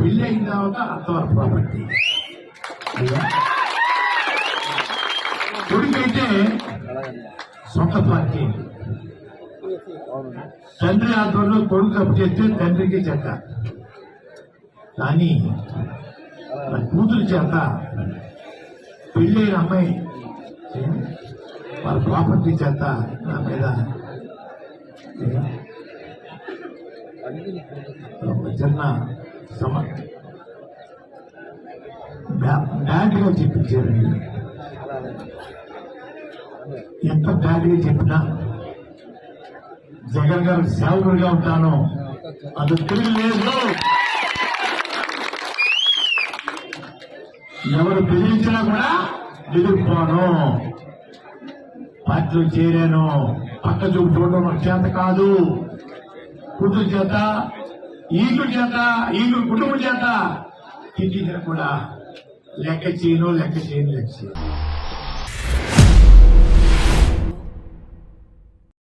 పెళ్ళి అయిన తర్వాత అంతవరకు ప్రాపర్టీ కొడుకైతే సొంత పార్టీ తండ్రి ఆధ్వర్యంలో కొడుకు అప్పు చేస్తే తండ్రికి చెత్త. కానీ కూతురు చేత పెళ్ళైన అమ్మాయి వాళ్ళ ప్రాపర్టీ చేత నా మీద చిన్న సమ డాడీగా చెప్పించారు ఎంత డాడీగా చెప్పినా జగన్ గారు సేవకుడిగా ఉంటాను. అది తిరిగి లేదు. ఎవరు పిలిచినా కూడా ఎదుర్కోను. పార్టీలో చేరాను. పక్క చూపు చూడడం నాకు చేత కాదు. కూతురు చేత ఈలు చేత ఈలు కుటుంబం చేత తిట్టించిన కూడా లెక్క చేయను లెక్క చేయను లెక్క చేయను.